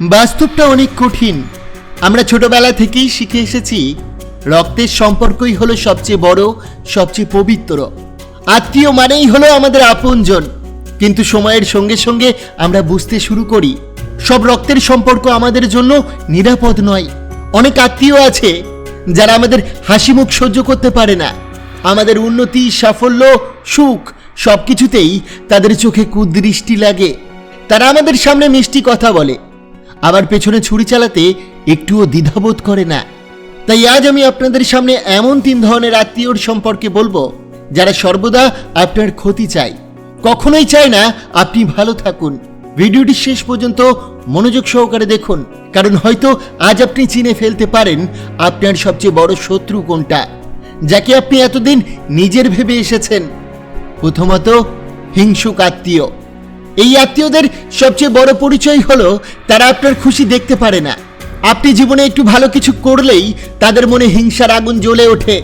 বাস্তবটা অনেক কঠিন। আমরা ছোটবেলা থেকেই শিখে এসেছি, রক্তের সম্পর্কই হলো সবচেয়ে বড়, সবচেয়ে পবিত্র। আত্মীয় মানেই হলো আমাদের আপনজন। কিন্তু সময়ের সঙ্গে সঙ্গে আমরা বুঝতে শুরু করি, সব রক্তের সম্পর্ক আমাদের জন্য নিরাপদ নয়। অনেক আত্মীয় আছে, যারা আমাদের হাসি মুখ সহ্য করতে পারে না। আমাদের উন্নতি, সাফল্য, সুখ সব কিছুতেই তাদের চোখে কুদৃষ্টি লাগে। তারা আমাদের সামনে মিষ্টি কথা বলে। আবার পেছনে ছুরি চালাতে একটুও দ্বিধাবোধ করে না। তাই আজ আমি আপনাদের সামনে এমন তিন ধরনের আত্মীয়র সম্পর্কে বলব, যারা সর্বদা আপনার ক্ষতি চায়। কখনোই চায় না আপনি ভালো থাকুন। ভিডিওটি শেষ পর্যন্ত মনোযোগ সহকারে দেখুন, কারণ হয়তো আজ আপনি চিনে ফেলতে পারেন আপনার সবচেয়ে বড় শত্রু কোনটা, যাকে আপনি এতদিন নিজের ভেবে এসেছেন। প্রথমত হিংসুক আত্মীয়। এই আত্মীয়দের সবচেয়ে বড় পরিচয় হলো, তারা আপনার খুশি দেখতে পারে না। আপনি জীবনে একটু ভালো কিছু করলেই তাদের মনে হিংসার আগুন জ্বলে ওঠে।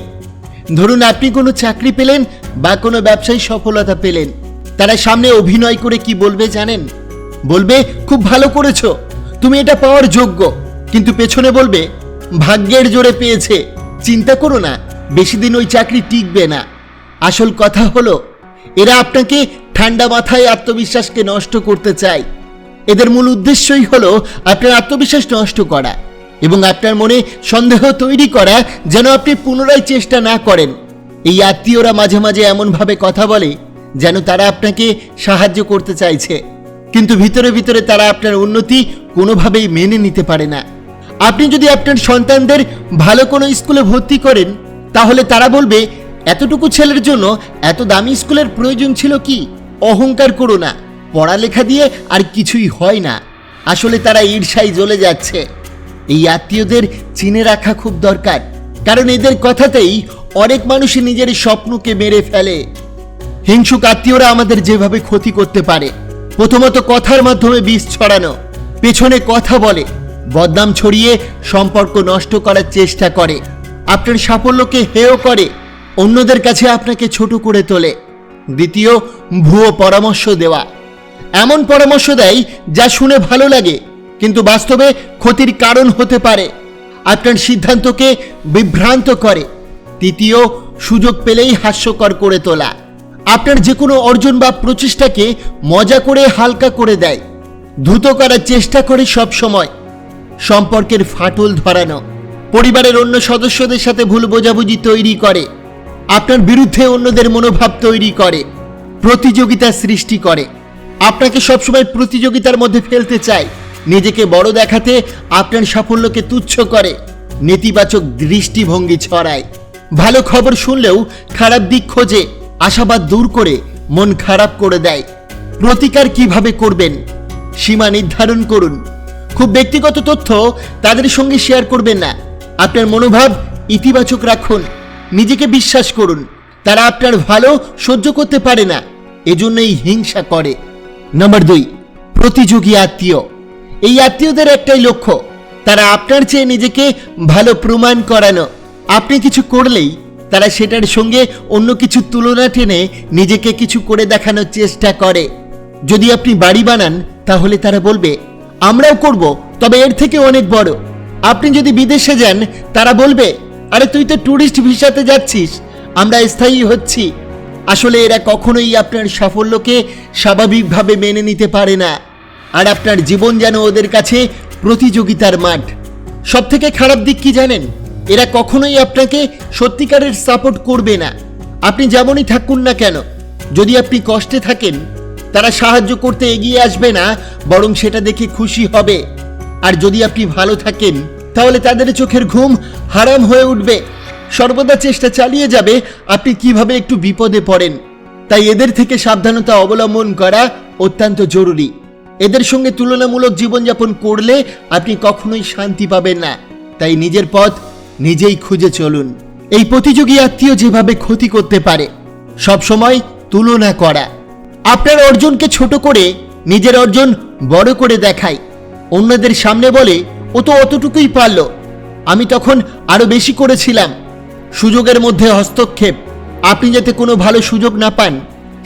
ধরুন আপনি কোনো চাকরি পেলেন বা কোনো ব্যবসায়ী সফলতা পেলেন। তারা সামনে অভিনয় করে কি বলবে জানেন? বলবে, খুব ভালো করেছ। তুমি এটা পাওয়ার যোগ্য। কিন্তু পেছনে বলবে, ভাগ্যের জোরে পেয়েছে। চিন্তা করো না, বেশি দিন ওই চাকরি টিকবে না। আসল কথা হলো, এরা আপনাকে ঠান্ডা মাথায় আত্মবিশ্বাসকে নষ্ট করতে চায় এদের মূল উদ্দেশ্যই হলো আপনার আত্মবিশ্বাস নষ্ট করা এবং আপনার মনে সন্দেহ তৈরি করা যেন আপনি পুনরায় চেষ্টা না করেন। এই আত্মীয়রা মাঝে মাঝে এমনভাবে কথা বলে যেন তারা আপনাকে সাহায্য করতে চাইছে। কিন্তু ভিতরে ভিতরে তারা আপনার উন্নতি কোনোভাবেই মেনে নিতে পারে না। আপনি যদি আপনার সন্তানদের ভালো কোনো স্কুলে ভর্তি করেন, তাহলে তারা বলবে, এতটুকু ছেলের জন্য এত দামি স্কুলের প্রয়োজন ছিল কি? অহংকার করো না, পড়ালেখা দিয়ে আর কিছুই হয় না। আসলে তারা ঈর্ষায় জ্বলে যাচ্ছে। এই আত্মীয়দের চিনে রাখা খুব দরকার, কারণ এদের কথাতেই অনেক মানুষই নিজের স্বপ্নকে মেরে ফেলে। হিংসুক আত্মীয়রা আমাদের যেভাবে ক্ষতি করতে পারে, প্রথমত কথার মাধ্যমে বিষ ছড়ানো, পেছনে কথা বলে, বদনাম ছড়িয়ে সম্পর্ক নষ্ট করার চেষ্টা করে। আপনার সাফল্যকে হেয় করে, অন্যদের কাছে আপনাকে ছোট করে তোলে। দ্বিতীয় ভুয়ো পরামর্শ দেওয়া। এমন পরামর্শ দেয় যা শুনে ভালো লাগে, কিন্তু বাস্তবে ক্ষতির কারণ হতে পারে। আপনার সিদ্ধান্তকে বিভ্রান্ত করে। তৃতীয়, সুযোগ পেলেই হাস্যকর করে তোলা। আপনার যে কোনো অর্জন বা প্রচেষ্টাকে মজা করে হালকা করে দেয়। দ্রুত করার চেষ্টা করে সব সময় সম্পর্কের ফাটল ধরানো। পরিবারের অন্য সদস্যদের সাথে ভুল বোঝাবুঝি তৈরি করে। আপনার বিরুদ্ধে অন্যদের মনোভাব তৈরি করে। প্রতিযোগিতা সৃষ্টি করে। আপনাকে সবসময় প্রতিযোগিতার মধ্যে ফেলতে চায় নিজেকে বড় দেখাতে আপনার সাফল্যকে তুচ্ছ করে। নেতিবাচক দৃষ্টিভঙ্গি ছড়ায়। ভালো খবর শুনলেও খারাপ দিক খোঁজে, আশাবাদ দূর করে মন খারাপ করে দেয়। প্রতিকার কীভাবে করবেন? সীমা নির্ধারণ করুন। খুব ব্যক্তিগত তথ্য তাদের সঙ্গে শেয়ার করবেন না। আপনার মনোভাব ইতিবাচক রাখুন। নিজেকে বিশ্বাস করুন। তারা আপনার ভালো সহ্য করতে পারে না। এজন্যই হিংসা করে। নম্বর দুই, প্রতিযোগী আত্মীয়। এই আত্মীয়দের একটাই লক্ষ্য, তারা আপনার চেয়ে নিজেকে ভালো প্রমাণ করানো। আপনি কিছু করলেই তারা সেটার সঙ্গে অন্য কিছু তুলনা টেনে নিজেকে কিছু করে দেখানোর চেষ্টা করে। যদি আপনি বাড়ি বানান, তাহলে তারা বলবে, আমরাও করব, তবে এর থেকে অনেক বড়। আপনি যদি বিদেশে যান, তারা বলবে, আরে তুই তো ট্যুরিস্ট ভিসাতে যাচ্ছিস, আমরা স্থায়ী হচ্ছি। আসলে এরা কখনোই আপনার সাফল্যকে স্বাভাবিকভাবে মেনে নিতে পারে না। আর আপনার জীবন যেন ওদের কাছে প্রতিযোগিতার মাঠ। সব থেকে খারাপ দিক কি জানেন? এরা কখনোই আপনাকে সত্যিকারের সাপোর্ট করবে না। আপনি যেমনই থাকুন না কেন, যদি আপনি কষ্টে থাকেন, তারা সাহায্য করতে এগিয়ে আসবে না, বরং সেটা দেখে খুশি হবে। আর যদি আপনি ভালো থাকেন, তাহলে তাদের চোখের ঘুম হারাম হয়ে উঠবে। সর্বদা চেষ্টা চালিয়ে যাবে, আপনি কীভাবে একটু বিপদে পড়েন। তাই এদের থেকে সাবধানতা অবলম্বন করা অত্যন্ত জরুরি। এদের সঙ্গে তুলনামূলক জীবনযাপন করলে আপনি কখনোই শান্তি পাবেন না। তাই নিজের পথ নিজেই খুঁজে চলুন। এই প্রতিযোগী আত্মীয় যেভাবে ক্ষতি করতে পারে সবসময় তুলনা করা। আপনার অর্জনকে ছোট করে, নিজের অর্জন বড় করে দেখায়। অন্যদের সামনে বলে, ও তো অতটুকুই পারল। আমি তখন আরও বেশি করেছিলাম। সুযোগের মধ্যে হস্তক্ষেপ। আপনি যাতে কোনো ভালো সুযোগ না পান,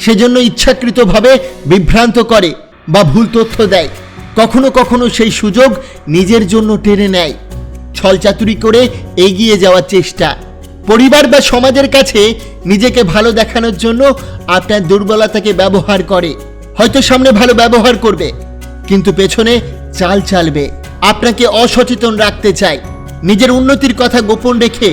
সেজন্য ইচ্ছাকৃতভাবে বিভ্রান্ত করে বা ভুল তথ্য দেয়। কখনো কখনো সেই সুযোগ নিজের জন্য টেনে নেয়। ছলচাতুরি করে এগিয়ে যাওয়ার চেষ্টা। পরিবার বা সমাজের কাছে নিজেকে ভালো দেখানোর জন্য আপনার দুর্বলতাকে ব্যবহার করে। হয়তো সামনে ভালো ব্যবহার করবে, কিন্তু পেছনে চাল চালবে। আপনাকে অসচেতন রাখতে চায়। নিজের উন্নতির কথা গোপন রেখে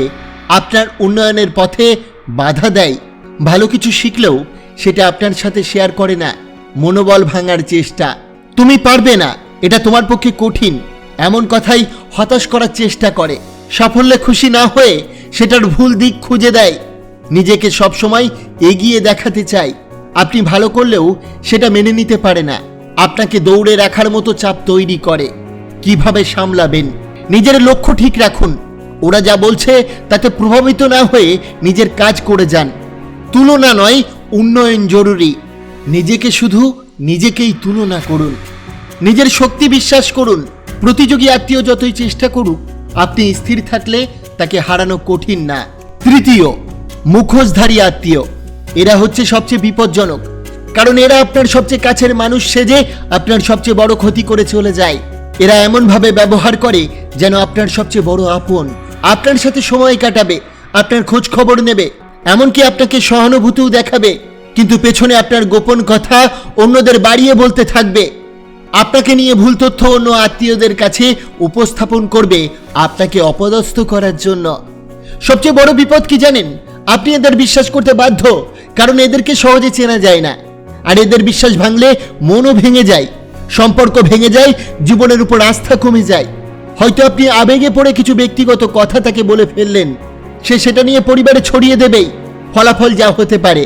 আপনার উন্নয়নের পথে বাধা দেয়। ভালো কিছু শিখলেও সেটা আপনার সাথে শেয়ার করে না। মনোবল ভাঙার চেষ্টা। তুমি পারবে না। এটা তোমার পক্ষে কঠিন। এমন কথাই হতাশ করার চেষ্টা করে। সাফল্যে খুশি না হয়ে সেটার ভুল দিক খুঁজে দেয়। নিজেকে সবসময় এগিয়ে দেখাতে চায়। আপনি ভালো করলেও সেটা মেনে নিতে পারে না। আপনাকে দৌড়ে রাখার মতো চাপ তৈরি করে। কীভাবে সামলাবেন? নিজের লক্ষ্য ঠিক রাখুন। ওরা যা বলছে তাতে প্রভাবিত না হয়ে নিজের কাজ করে যান। তুলনা নয়, উন্নয়ন জরুরি। নিজেকে শুধু নিজেকেই তুলনা করুন। নিজের শক্তি বিশ্বাস করুন। প্রতিযোগী আত্মীয় যতই চেষ্টা করুক, আপনি স্থির থাকলে তাকে হারানো কঠিন না। তৃতীয়, মুখোশধারী আত্মীয়। এরা হচ্ছে সবচেয়ে বিপজ্জনক। কারণ এরা আপনার সবচেয়ে কাছের মানুষ সেজে আপনার সবচেয়ে বড় ক্ষতি করে চলে যায়। এরা এমনভাবে ব্যবহার করে যেন আপনার সবচেয়ে বড় আপন। আপনার সাথে সময় কাটাবে, আপনার খোঁজ খবর নেবে, এমনকি আপনাকে সহানুভূতিও দেখাবে, কিন্তু পেছনে আপনার গোপন কথা অন্যদের বাড়িয়ে বলতে থাকবে। আপনাকে নিয়ে ভুল তথ্য অন্য আত্মীয়দের কাছে উপস্থাপন করবে, আপনাকে অপদস্থ করার জন্য। সবচেয়ে বড় বিপদ কি জানেন? আপনি এদের বিশ্বাস করতে বাধ্য, কারণ এদেরকে সহজে চেনা যায় না। আর এদের বিশ্বাস ভাঙলে মনও ভেঙে যায়, সম্পর্ক ভেঙে যায়, জীবনের উপর আস্থা কমে যায়। হয়তো আপনি আবেগে পড়ে কিছু ব্যক্তিগত কথা তাকে বলে ফেললেন। সে সেটা নিয়ে পরিবারে ছড়িয়ে দেবেই। ফলাফল যা হতে পারে।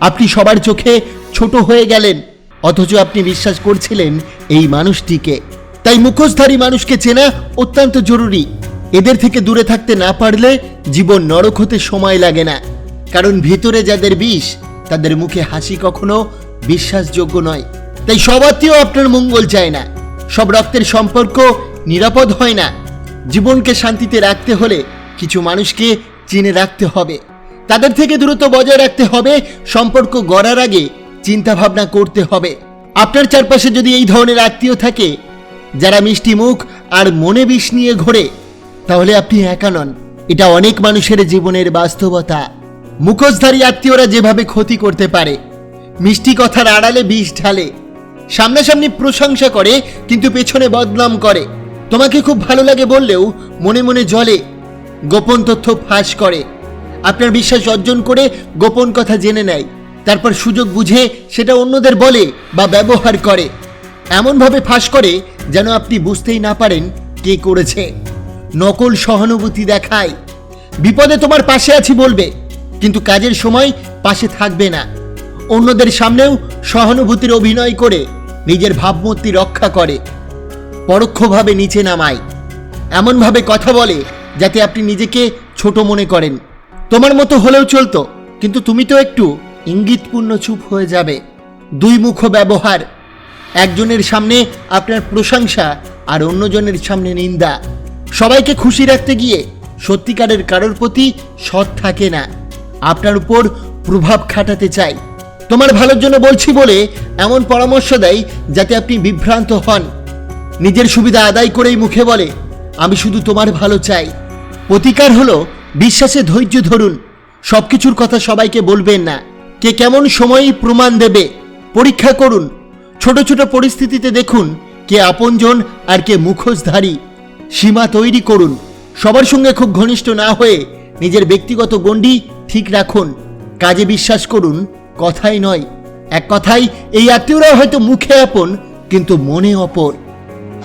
আপনি সবার চোখে ছোট হয়ে গেলেন। অথচ আপনি বিশ্বাস করছিলেন এই মানুষটিকে। তাই মুখোশধারী মানুষকে চেনা অত্যন্ত জরুরি। এদের থেকে দূরে থাকতে না পারলে জীবন নরক হতে সময় লাগে না। কারণ ভিতরে যাদের বিষ, তাদের মুখে হাসি কখনো বিশ্বাসযোগ্য নয়। তাই সব আত্মীয় আপনার মঙ্গল চায় না। সব রক্তের সম্পর্ক নিরাপদ হয় না। জীবনকে শান্তিতে রাখতে হলে কিছু মানুষকে চিনে রাখতে হবে। তাদের থেকে দূরত্ব বজায় রাখতে হবে, সম্পর্ক গড়ার আগে চিন্তা ভাবনা করতে হবে। আপনার চারপাশে যদি এই ধরনের আত্মীয় থাকে, যারা মিষ্টি মুখ আর মনে বিষ নিয়ে ঘোরে, তাহলে আপনি একা নন। এটা অনেক মানুষের জীবনের বাস্তবতা। মুখোশধারী আত্মীয়রা যেভাবে ক্ষতি করতে পারে, মিষ্টি কথার আড়ালে বিষ ঢালে, সামনাসামনি প্রশংসা করে, কিন্তু পেছনে বদনাম করে। তোমাকে খুব ভালো লাগে বললেও মনে মনে জলে গোপন তথ্য ফাঁস করে। আপনার বিশ্বাস অর্জন করে গোপন কথা জেনে নেয়। তারপর সুযোগ বুঝে সেটা অন্যদের বলে বা ব্যবহার করে। এমনভাবে ফাঁস করে যেন আপনি বুঝতেই না পারেন কে করেছে। নকল সহানুভূতি দেখায়। বিপদে তোমার পাশে আছি বলবে, কিন্তু কাজের সময় পাশে থাকবে না। অন্যদের সামনেও সহানুভূতির অভিনয় করে নিজের ভাবমূর্তি রক্ষা করে। পরোক্ষভাবে নিচে নামায় এমনভাবে কথা বলে যাতে আপনি নিজেকে ছোট মনে করেন। তোমার মতো হলেও চলতো, কিন্তু তুমি তো একটু ইঙ্গিতপূর্ণ চুপ হয়ে যাবে। দুই মুখ ব্যবহার, একজনের সামনে আপনার প্রশংসা আর অন্যজনের সামনে নিন্দা। সবাইকে খুশি রাখতে গিয়ে সত্যিকারের কারোর প্রতি সৎ থাকে না। আপনার উপর প্রভাব খাটাতে চাই। তোমার ভালোর জন্য বলছি বলে এমন পরামর্শ দেয় যাতে আপনি বিভ্রান্ত হন। নিজের সুবিধা আদায় করেই মুখে বলে, আমি শুধু তোমার ভালো চাই। প্রতিকার হলো, বিশ্বাসে ধৈর্য ধরুন। সবকিছুর কথা সবাইকে বলবেন না। কে কেমন সময়ই প্রমাণ দেবে, পরীক্ষা করুন। ছোট ছোট পরিস্থিতিতে দেখুন কে আপনজন আর কে মুখোশধারী। সীমা তৈরি করুন। সবার সঙ্গে খুব ঘনিষ্ঠ না হয়ে নিজের ব্যক্তিগত গণ্ডি ঠিক রাখুন। কাজে বিশ্বাস করুন, কথাই নয়। এক কথাই এই আত্মীয়রা হয়তো মুখে আপন, কিন্তু মনে অপর।